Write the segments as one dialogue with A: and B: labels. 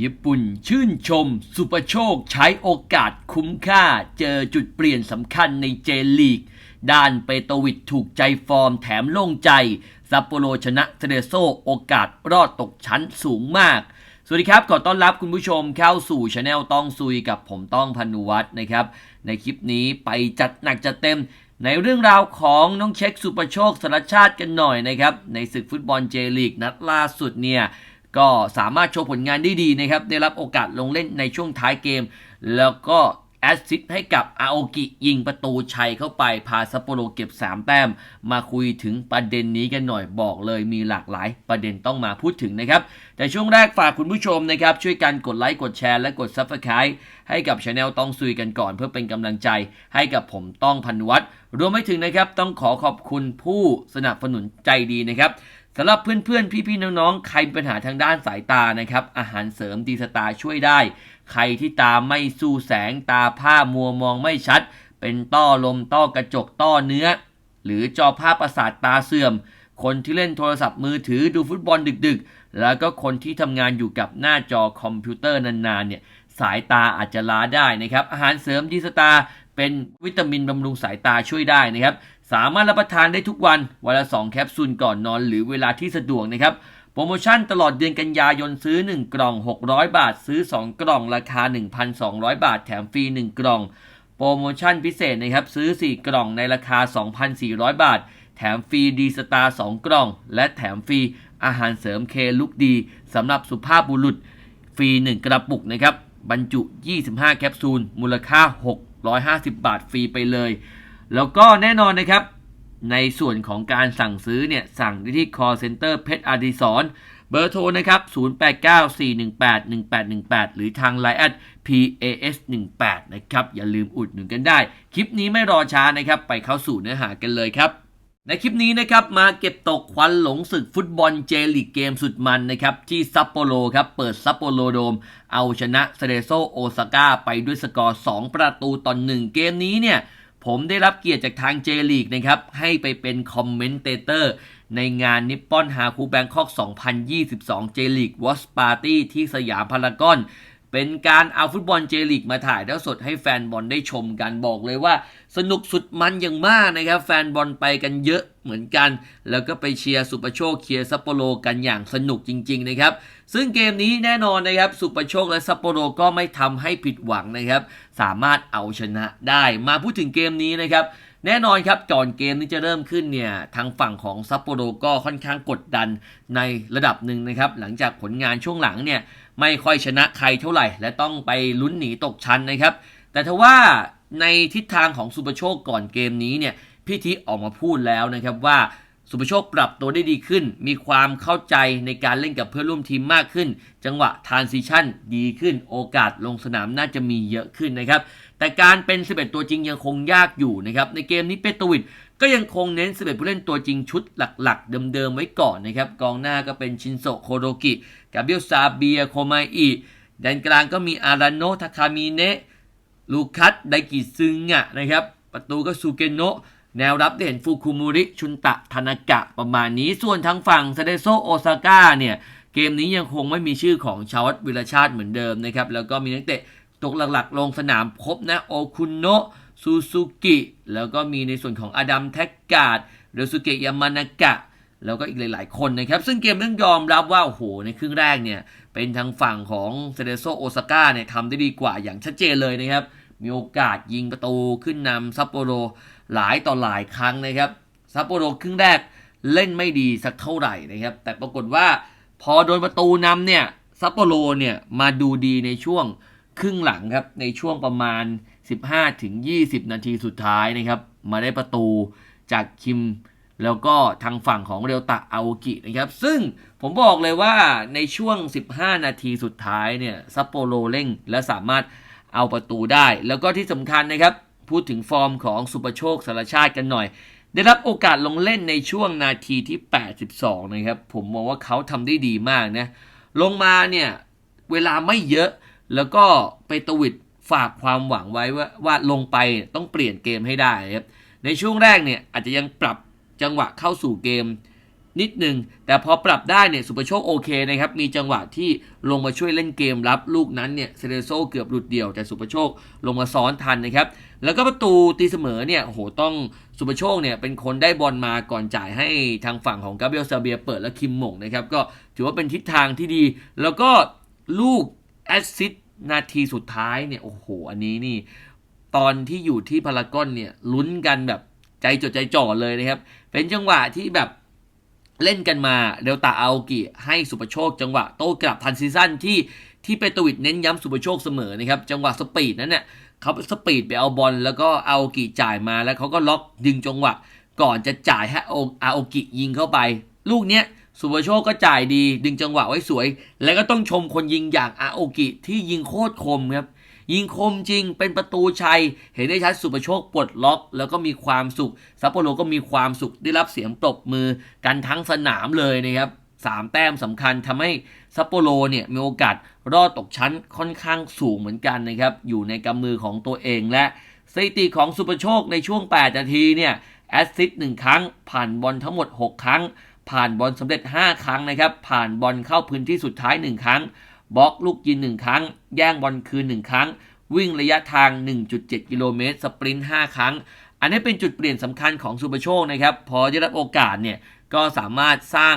A: ญี่ปุ่นชื่นชม สุปโชคใช้โอกาสคุ้มค่า เจอจุดเปลี่ยนสำคัญในเจลีก ด้านเปโตวิดถูกใจฟอร์มแถมโล่งใจซัปโปโรชนะเทเดโซโอกาสรอดตกชั้นสูงมาก สวัสดีครับ ขอต้อนรับคุณผู้ชมเข้าสู่ช anel ต้องซุยกับผมต้องพันุวัฒน์นะครับ ในคลิปนี้ไปจัดหนักจัดเต็มในเรื่องราวของน้องเช็คสุปโชคสารชาติกันหน่อยนะครับ ในศึกฟุตบอลเจลีกนัดล่าสุดเนี่ย ก็สามารถโชว์ผลงานได้ดีนะครับ ได้รับโอกาสลงเล่นในช่วงท้ายเกม แล้วก็แอสซิสต์ให้กับอาโอกิยิงประตูชัยเข้าไป พาซัปโปโรเก็บ 3 แต้ม มาคุยถึงประเด็นนี้กันหน่อยบอกเลยมีหลากหลายประเด็นต้องมาพูดถึงนะครับ แต่ช่วงแรกฝากคุณผู้ชมนะครับ ช่วยกันกดไลค์กดแชร์และกด Subscribe ให้กับช anel ต้องซุยกันก่อนเพื่อเป็นกำลังใจ ให้กับผมต้องพันวัตรรวมไปถึงนะครับต้องขอขอบคุณผู้สนับสนุนใจดีนะครับ สำหรับเพื่อนๆ พี่ๆ น้องๆ ใครมีปัญหาทางด้านสายตานะครับ อาหารเสริมดีสตาช่วยได้ ใครที่ตาไม่สู้แสงตาผ้ามัวมองไม่ชัด เป็นต้อลมต้อกระจกต้อเนื้อ หรือจอภาพประสาทตาเสื่อม คนที่เล่นโทรศัพท์มือถือดูฟุตบอลดึกๆ แล้วก็คนที่ทำงานอยู่กับหน้าจอคอมพิวเตอร์นานๆ เนี่ยสายตาอาจจะล้าได้นะครับ อาหารเสริมดีสตาเป็นวิตามินบำรุงสายตาช่วยได้นะครับ สามารถรับประทานได้ทุกวัน วันละ 2 แคปซูลก่อนนอนหรือเวลาที่สะดวกนะครับ โปรโมชั่นตลอดเดือนกันยายนซื้อ 1 กล่อง 600 บาท ซื้อ 2 กล่องราคา 1,200 บาท แถมฟรี 1 กล่อง โปรโมชั่นพิเศษนะครับซื้อ 4 กล่องในราคา 2,400 บาท แถมฟรีดีสตาร์2กล่อง และแถมฟรีอาหารเสริมเคลุกดีสำหรับสุภาพบุรุษ ฟรี 1 กระปุกนะครับบรรจุ 25 แคปซูล มูลค่า 650 บาทฟรีไปเลย แล้วก็แน่นอนนะครับ ในส่วนของการสั่งซื้อเนี่ย สั่งได้ที่ call center เพชรอดิศรเบอร์โทรนะครับ 0894181818 หรือทาง Line at PAS18 นะครับ อย่าลืมอุดหนุนกันได้ คลิปนี้ไม่รอช้านะครับ ไปเข้าสู่เนื้อหากันเลยครับ ในคลิปนี้นะครับ มาเก็บตกควันหลงศึกฟุตบอลเจลีกเกมสุดมันนะครับ ที่ซัปโปโรครับ เปิดซัปโปโรโดม เอาชนะเซเดโซโอซาก้าไปด้วยสกอร์ 2 ประตูต่อ1เกมนี้เนี่ย ผมได้รับเกียรติจากทางเจลีกนะครับ ให้ไปเป็นคอมเมนเตเตอร์ในงานนิปปอนฮาคูแบงคอก 2022 เจลีกวอสปาร์ตี้ที่สยามพารากอน เป็นการเอาฟุตบอลเจลีกมาถ่ายทอดสดให้แฟนบอลได้ชมกันบอกเลยว่า สนุกสุดมันอย่างมากนะครับ แฟนบอลไปกันเยอะเหมือนกัน แล้วก็ไปเชียร์สุปโชคเชียร์ซัปโปโรกันอย่างสนุกจริง ๆ นะครับ ซึ่งเกมนี้แน่นอนนะครับสุปโชคและซัปโปโรก็ไม่ทำให้ผิดหวังนะครับ สามารถเอาชนะได้มาพูดถึงเกมนี้นะครับ แน่นอนครับก่อนเกมนี้จะเริ่มขึ้นเนี่ยทางฝั่งของซัปโปโรก็ค่อนข้างกดดันในระดับหนึ่งนะครับ หลังจากผลงานช่วงหลังเนี่ยไม่ค่อยชนะใครเท่าไหร่ และต้องไปลุ้นหนีตกชั้นนะครับ แต่ทว่าในทิศทางของซูเปอร์โชคก่อนเกมนี้เนี่ยพี่ทิออกมาพูดแล้วนะครับว่า สุปโชคปรับตัวได้ดีขึ้น มีความเข้าใจในการเล่นกับเพื่อนร่วมทีมมากขึ้น จังหวะทรานซิชั่นดีขึ้น โอกาสลงสนามน่าจะมีเยอะขึ้นนะครับ แต่การเป็น 11 ตัวจริงยังคงยากอยู่นะครับ ในเกมนี้เปโตวิดก็ยังคงเน้น 11 ผู้เล่นตัวจริงชุดหลักๆ เดิมๆ ไว้ก่อนนะครับ กองหน้าก็เป็นชินโซโคโรกิ กาเบียลซาเบีย โคมาอิแดนกลางก็มีอาราโนทาคามิเนะ ลูคัส ไดกิซึงะนะครับ ประตูก็ซูเกโนะ แนวรับได้เห็นฟูคุมุริชุนตะทานากะประมาณนี้ ส่วนทางฝั่งซาเดโซโอซาก้าเนี่ย เกมนี้ยังคงไม่มีชื่อของชาววัดวิรชาติเหมือนเดิมนะครับ แล้วก็มีนักเตะตกหลักๆ ลงสนามครบนะ โอคุโนะซูซูกิ แล้วก็มีในส่วนของอดัมแท็กกาดเรสุเกะยามานากะแล้วก็อีกหลาย ๆ คนนะครับ ซึ่งเกมต้องยอมรับว่า โอ้โห ในครึ่งแรกเนี่ย เป็นทางฝั่งของเซเดโซโอซาก้าเนี่ยทำได้ดีกว่าอย่างชัดเจนเลยนะครับ มีโอกาสยิงประตูขึ้นนำซัปโปโรหลายต่อหลายครั้งนะครับซัปโปโรครึ่งแรกเล่นไม่ดีสักเท่าไหร่นะครับ แต่ปรากฏว่าพอโดนประตูนำเนี่ยซัปโปโรเนี่ยมาดูดีในช่วงครึ่งหลังครับในช่วงประมาณ 15-20 นาทีสุดท้ายนะครับ มาได้ประตูจากคิมแล้วก็ทางฝั่งของเรียวตะอาโอกินะครับ ซึ่งผมบอกเลยว่าในช่วง 15 นาทีสุดท้ายเนี่ยซัปโปโรเร่งและสามารถ เอาประตูได้ แล้วก็ที่สำคัญนะครับ พูดถึงฟอร์มของสุปโชคสารชาติกันหน่อย ได้รับโอกาสลงเล่นในช่วงนาทีที่ 82 นะครับ ผมมองว่าเขาทำได้ดีมากนะ ลงมาเนี่ยเวลาไม่เยอะแล้วก็ไปตวิดฝากความหวังไว้ว่าว่าลงไปต้องเปลี่ยนเกมให้ได้ครับในช่วงแรกเนี่ยอาจจะยังปรับจังหวะเข้าสู่เกม นิดนึง แต่พอปรับได้เนี่ยสุประโชคโอเคนะครับ มีจังหวะที่ลงมาช่วยเล่นเกมรับลูกนั้นเนี่ยเซเรโซเกือบหลุดเดี่ยว แต่สุประโชคลงมาซ้อนทันนะครับ แล้วก็ประตูตีเสมอเนี่ยโหต้องสุประโชคเนี่ยเป็นคนได้บอลมาก่อนจ่ายให้ทางฝั่งของกาเบรียลซาเบียเปิดแล้วคิมหม่งนะครับก็ถือว่าเป็นทิศทางที่ดี แล้วก็ลูกแอสซิสต์นาทีสุดท้ายเนี่ยโอ้โหอันนี้นี่ตอนที่อยู่ที่พารากอนเนี่ยลุ้นกันแบบใจจดใจจ่อเลยนะครับ เป็นจังหวะที่แบบ เล่นกันมาเดลตาอาโอกิให้สุปโชค จังหวะโต้กลับทันซีซั่นที่ที่เปโตวิดเน้นย้ำสุปโชคเสมอนะครับจังหวะสปีดนั้นเนี่ยเขาสปีดไปเอาบอลแล้วก็อาโอกิจ่ายมาแล้วเขาก็ล็อกดึงจังหวะ ก่อนจะจ่ายให้อาโอกิยิงเข้าไป ลูกเนี้ยสุปโชคก็จ่ายดีดึงจังหวะไว้สวย แล้วก็ต้องชมคนยิงอย่างอาโอกิที่ยิงโคตรคมครับ ยิงคมจริงเป็นประตูชัย เห็นได้ชัดสุประโชคปลดล็อก แล้วก็มีความสุขซัปโปโรก็มีความสุขได้รับเสียงปรบมือกันทั้งสนามเลยนะครับสามแต้มสำคัญทำให้ซัปโปโรเนี่ยมีโอกาสรอดตกชั้นค่อนข้างสูงเหมือนกันนะครับ อยู่ในกำมือของตัวเองและสถิติของสุประโชคในช่วง 8 นาทีเนี่ยแอสซิสต์หนึ่งครั้ง ผ่านบอลทั้งหมด 6 ครั้ง ผ่านบอลสำเร็จ 5 ครั้งนะครับ ผ่านบอลเข้าพื้นที่สุดท้าย 1 ครั้ง บล็อกลูกยิง 1 ครั้ง แย่งบอลคืน 1 ครั้ง วิ่งระยะทาง 1.7 กิโลเมตร สปรินต์ 5 ครั้ง อันนี้เป็นจุดเปลี่ยนสำคัญของซูเปอร์โชคนะครับ พอได้รับโอกาสเนี่ยก็สามารถสร้าง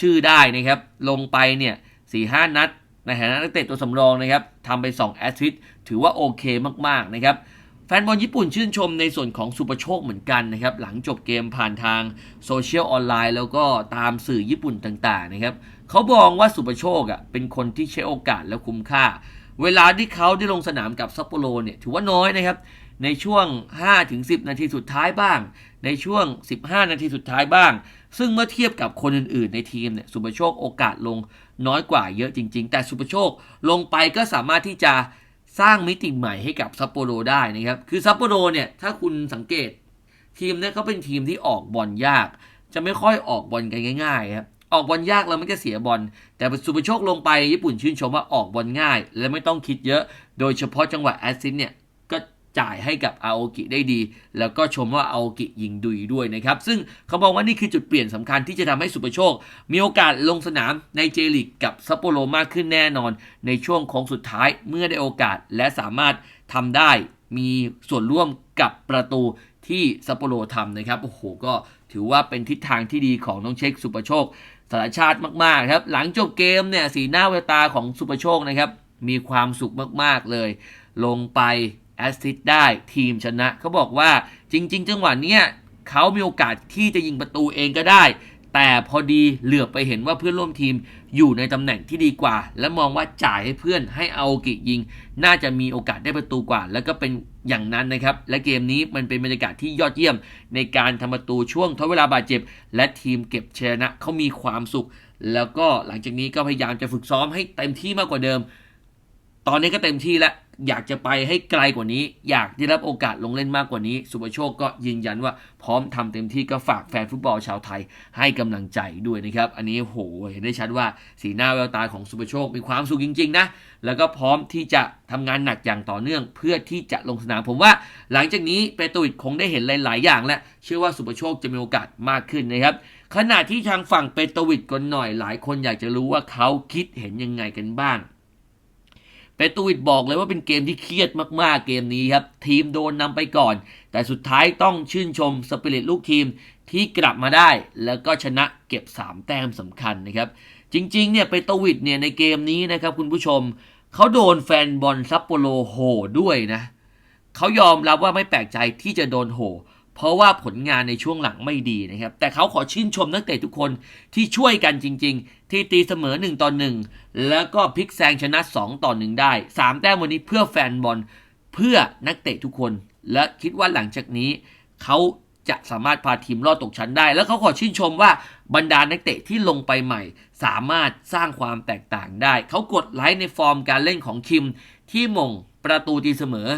A: ชื่อได้นะครับ ลงไปเนี่ย4-5นัด ในฐานะนักเตะตัวสำรองนะครับทำไป 2 แอสซิสต์ถือว่าโอเคมาก ๆ นะครับแฟนบอลญี่ปุ่นชื่นชมในส่วนของซูเปอร์โชคเหมือนกันนะครับ หลังจบเกมผ่านทางโซเชียลออนไลน์แล้วก็ตามสื่อญี่ปุ่นต่างๆนะครับ เขาบอกว่าซูเปร์โชคอะเป็นคนที่ใช้โอกาสและคุ้มค่า เวลาที่เขาได้ลงสนามกับซัปโปโรเนี่ยถือว่าน้อยนะครับ ในช่วง 5-10 นาทีสุดท้ายบ้าง ในช่วง 15 นาทีสุดท้ายบ้าง ซึ่งเมื่อเทียบกับคนอื่นๆ ในทีมเนี่ยสุปโชคโอกาสลงน้อยกว่าเยอะจริง ๆ แต่สุปโชคลงไปก็สามารถที่จะสร้างมิติใหม่ให้กับซัปโปโรได้นะครับ คือซัปโปโรเนี่ยถ้าคุณสังเกต ทีมเนี่ยเขาเป็นทีมที่ออกบอลยาก จะไม่ค่อยออกบอลกันง่ายๆครับ ออกบอลยากแล้วมันจะเสียบอล แต่สุภโชคลงไปญี่ปุ่นชื่นชมว่าออกบอลง่าย และไม่ต้องคิดเยอะ โดยเฉพาะจังหวะแอสซิสเนี่ยก็จ่ายให้กับอาโอกิได้ดี แล้วก็ชมว่าอาโอกิยิงดุยด้วยนะครับ ซึ่งเขาบอกว่านี่คือจุดเปลี่ยนสำคัญที่จะทำให้สุภโชค มีโอกาสลงสนามในเจลิกกับซัปโปโรมากขึ้นแน่นอน ในช่วงโค้งสุดท้ายเมื่อได้โอกาสและสามารถทำได้มีส่วนร่วมกับประตูที่ซัปโปโรทำนะครับโอ้โหก็ถือว่าเป็นทิศทางที่ดีของน้องเช็คสุปโชค สารชาติมากๆครับ หลังจบเกมเนี่ยสีหน้าเววตาของสุปโชคนะครับ มีความสุขมากๆเลย ลงไปแอสซิสได้ทีมชนะเขาบอกว่าจริง ๆ จังหวะเนี้ยเขามีโอกาสที่จะยิงประตูเองก็ได้ แต่พอดีเหลือไปเห็นว่าเพื่อนร่วมทีมอยู่ในตำแหน่งที่ดีกว่า และมองว่าจ่ายให้เพื่อนให้เอากิยิง น่าจะมีโอกาสได้ประตูกว่า แล้วก็เป็น อย่างนั้นนะครับ และเกมนี้มันเป็นบรรยากาศที่ยอดเยี่ยมในการทำประตูช่วงทดเวลาบาดเจ็บ และทีมเก็บชนะเขามีความสุข แล้วก็หลังจากนี้ก็พยายามจะฝึกซ้อมให้เต็มที่มากกว่าเดิม ตอนนี้ก็เต็มที่แล้ว อยากจะไปให้ไกลกว่านี้ อยากได้รับโอกาสลงเล่นมากกว่านี้ สุภโชคก็ยืนยันว่าพร้อมทำเต็มที่ก็ฝากแฟนฟุตบอลชาวไทยให้กำลังใจด้วยนะครับ อันนี้โหเห็นได้ชัดว่าสีหน้าแววตาของสุภโชคมีความสุขจริง ๆ นะ แล้วก็พร้อมที่จะทำงานหนักอย่างต่อเนื่อง เพื่อที่จะลงสนามผมว่า หลังจากนี้เปโตวิดคงได้เห็นหลาย ๆ อย่างและเชื่อว่าสุภโชคจะมีโอกาสมากขึ้นนะครับขณะที่ทางฝั่งเปโตวิดกันหน่อยหลายคนอยากจะรู้ว่าเขาคิดเห็นยังไงกันบ้าง เปตูวิดบอกเลยว่าเป็นเกมที่เครียดมากๆเกมนี้ครับ ทีมโดนนำไปก่อน แต่สุดท้ายต้องชื่นชมสปิริตลูกทีมที่กลับมาได้ แล้วก็ชนะเก็บ 3 แต้มสำคัญนะครับ จริงๆเนี่ยเปโตวิดเนี่ยในเกมนี้นะครับคุณผู้ชม เขาโดนแฟนบอลซัปโปโรโหด้วยนะเขายอมรับว่าไม่แปลกใจที่จะโดนโห เพราะว่าผลงานในช่วงหลังไม่ดีนะครับ แต่เขาขอชื่นชมนักเตะทุกคนที่ช่วยกันจริง ๆ ที่ตีเสมอ1ต่อ1แล้วก็พลิกแซงชนะ 2 ต่อ 1 ได้ 3 แต้มวันนี้เพื่อแฟนบอลเพื่อนักเตะทุกคน และคิดว่าหลังจากนี้ เขาจะสามารถพาทีมรอดตกชั้นได้ แล้วเขาขอชื่นชมว่าบรรดานักเตะที่ลงไปใหม่ สามารถสร้างความแตกต่างได้ เขากดไลค์ในฟอร์มการเล่นของคิมที่มงประตูตีเสมอ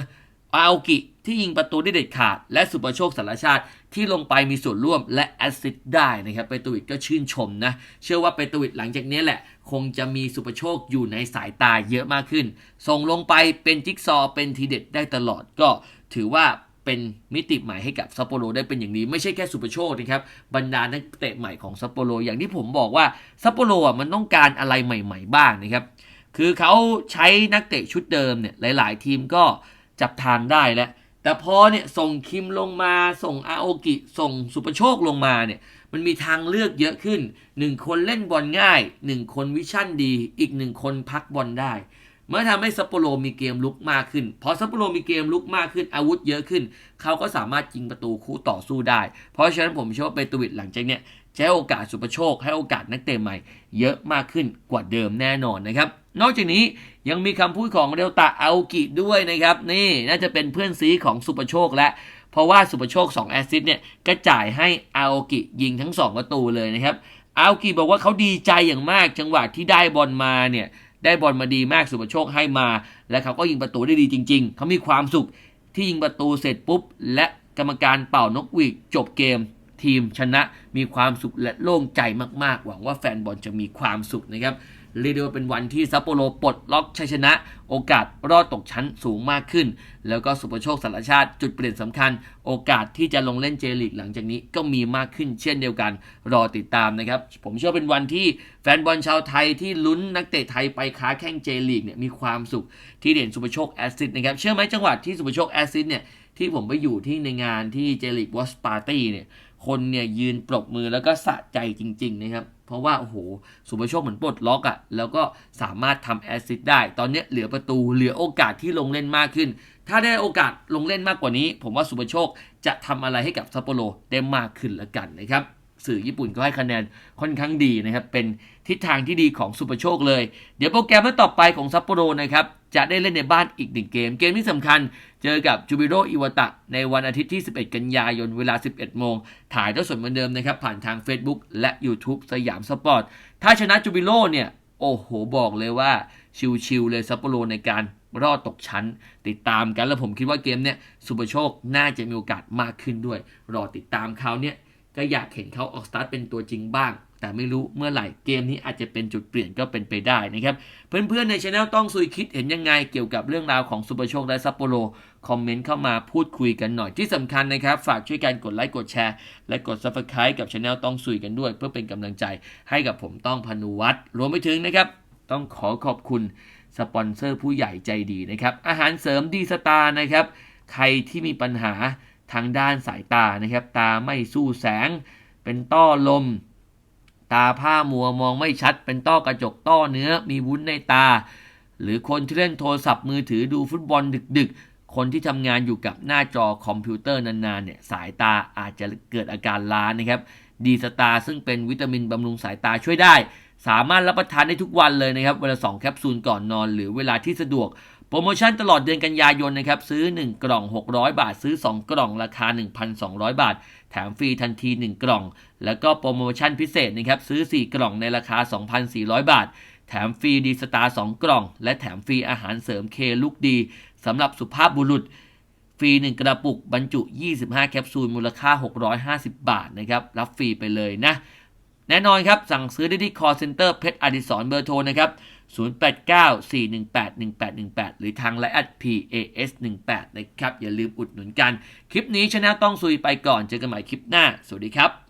A: อาโอกิที่ยิงประตูได้เด็ดขาด และสุปโชคสารชาติที่ลงไปมีส่วนร่วมและแอสซิสได้นะครับเปตูวิดก็ชื่นชมนะเชื่อว่าเปตูวิดหลังจากนี้แหละ คงจะมีสุปโชคอยู่ในสายตาเยอะมากขึ้น ส่งลงไปเป็นจิ๊กซอเป็นทีเด็ดได้ตลอดก็ถือว่าเป็นมิติใหม่ให้กับซัปโปโรได้เป็นอย่างดีไม่ใช่แค่สุปโชคนะครับบรรดานักเตะใหม่ของซัปโปโรอย่างที่ผมบอกว่าซัปโปโรอะมันต้องการอะไรใหม่ ๆ บ้างนะครับคือเขาใช้นักเตะชุดเดิมเนี่ยหลาย ๆ ทีมก็ จับทางได้แล้ว แต่พอเนี่ยส่งคิมลงมาส่งอาโอกิ ส่งสุปโชคลงมาเนี่ยมันมีทางเลือกเยอะขึ้น 1 คนเล่นบอลง่าย 1 คนวิชั่นดี อีก 1 คนพักบอลได้เมื่อทำให้ซัปโปโรมีเกมลุกมากขึ้น พอซัปโปโรมีเกมลุกมากขึ้นอาวุธเยอะขึ้น เขาก็สามารถยิงประตูคู่ต่อสู้ได้ เพราะฉะนั้นผมเชื่อว่าเปตูวิดหลังจากเนี้ยให้โอกาสสุปโชค ให้โอกาสนักเตะใหม่ เยอะมากขึ้นกว่าเดิมแน่นอนนะครับ นอกจากนี้ ยังมีคำพูดของเดลตาอากิด้วยนะครับ นี่น่าจะเป็นเพื่อนซีของสุปโชคและ เพราะว่าสุปโชค 2 แอสซิสเนี่ยก็จ่ายให้อากิยิงทั้ง 2 ประตูเลยนะครับอากิบอกว่าเขาดีใจอย่างมากจังหวะที่ได้บอลมาเนี่ยได้บอลมาดีมากสุปโชคให้มา และเขาก็ยิงประตูได้ดีจริง ๆ เขามีความสุขที่ยิงประตูเสร็จปุ๊บ และกรรมการเป่านกหวีดจบเกมทีมชนะมีความสุขและโล่งใจมากๆ หวังว่าแฟนบอลจะมีความสุขนะครับ เรียกได้ว่าเป็นวันที่ซัปโปโรปลดล็อกชัยชนะ โอกาสรอดตกชั้นสูงมากขึ้น แล้วก็สุปโชคสารชาติจุดเปลี่ยนสำคัญ โอกาสที่จะลงเล่นเจลีกหลังจากนี้ก็มีมากขึ้นเช่นเดียวกัน รอติดตามนะครับ ผมเชื่อเป็นวันที่แฟนบอลชาวไทยที่ลุ้นนักเตะไทยไปค้าแข่งเจลีกเนี่ยมีความสุขที่เด่นสุปโชคแอซิดนะครับเชื่อไหมจังหวะที่สุปโชคแอซิดเนี่ยที่ผมไปอยู่ที่ในงานที่เจลีกวอสปาร์ตี้เนี่ย คนเนี่ยยืนปรบมือแล้วก็สะใจจริง ๆ นะครับ เพราะว่าโอ้โหสุภโชคเหมือนปลดล็อกอะ่ะแล้วก็สามารถทำแอสซิสได้ ตอนนี้เหลือประตูเหลือโอกาสที่ลงเล่นมากขึ้น ถ้าได้โอกาสลงเล่นมากกว่านี้ ผมว่าสุภโชคจะทำอะไรให้กับซัปโปโรได้มากขึ้นละกันนะครับสื่อญี่ปุ่นก็ให้คะแนนค่อนข้างดีนะครับ เป็นทิศทางที่ดีของสุปโชคเลย เดี๋ยวโปรแกรมต่อไปของซัปโปโรนะครับ จะได้เล่นในบ้านอีกหนึ่งเกม เกมที่สำคัญเจอกับจูบิโรอิวตะ ในวันอาทิตย์ที่ 11 กันยายนเวลา 11 โมง ถ่ายทอดสดเหมือนเดิมนะครับ ผ่านทาง Facebook และ YouTube สยามสปอร์ต ถ้าชนะจูบิโรเนี่ย โอ้โหบอกเลยว่า ชิวๆเลยซัปโปโรในการรอดตกชั้น ติดตามกันแล้วผมคิดว่าเกมเนี้ยสุปโชคน่าจะมีโอกาสมากขึ้นด้วย รอติดตามเขาเนี่ยก็อยากเห็นเขาออกสตาร์ทเป็นตัวจริงบ้าง แต่ไม่รู้เมื่อไหร่เกมนี้อาจจะเป็นจุดเปลี่ยนก็เป็นไปได้นะครับ เพื่อนๆในช anel ต้องซุยคิดเห็นยังไงเกี่ยวกับเรื่องราวของซูเปอร์โชคและซัปโปโรคอมเมนต์เข้ามาพูดคุยกันหน่อยที่สำคัญนะครับ ฝากช่วยกันกดไลค์กดแชร์ และกด Subscribe กับช anel ต้องซุยกันด้วย เพื่อเป็นกำลังใจให้กับผมต้องพนุวัตรรวมไปถึงนะครับ ต้องขอขอบคุณสปอนเซอร์ผู้ใหญ่ใจดีนะครับอาหารเสริมดีสตาร์นะครับใครที่มีปัญหาทางด้านสายตานะครับตาไม่สู้แสง เป็นต้อลม ตาผ้ามัวมองไม่ชัด เป็นต้อกระจกต้อเนื้อ มีวุ้นในตา หรือคนที่เล่นโทรศัพท์มือถือดูฟุตบอลดึก ๆ คนที่ทำงานอยู่กับหน้าจอคอมพิวเตอร์นานๆเนี่ยสายตาอาจจะเกิดอาการล้านะครับ ดีสตาซึ่งเป็นวิตามินบำรุงสายตาช่วยได้ สามารถรับประทานได้ทุกวันเลยนะครับเวลา2แคปซูลก่อนนอน หรือเวลาที่สะดวกโปรโมชั่นตลอดเดือนกันยายนนะครับซื้อ 1 กล่อง 600 บาท ซื้อ 2 กล่องราคา 1,200 บาท แถมฟรีทันที 1 กล่อง แล้วก็โปรโมชั่นพิเศษนะครับซื้อ 4 กล่องในราคา 2,400 บาท แถมฟรีดีสตาร์2กล่อง และแถมฟรีอาหารเสริมเคลูกดีสำหรับสุภาพบุรุษฟรี 1 กระปุกบรรจุ 25 แคปซูล มูลค่า 650 บาทนะครับ รับฟรีไปเลยนะ แน่นอนครับ สั่งซื้อได้ที่ call center เพชรอดิศรเบอร์โทรนะครับ 0894181818 หรือทางไลน์ PAS18 นะครับ อย่าลืมอุดหนุนกัน คลิปนี้ชนะต้องซุยไปก่อน เจอกันใหม่คลิปหน้า สวัสดีครับ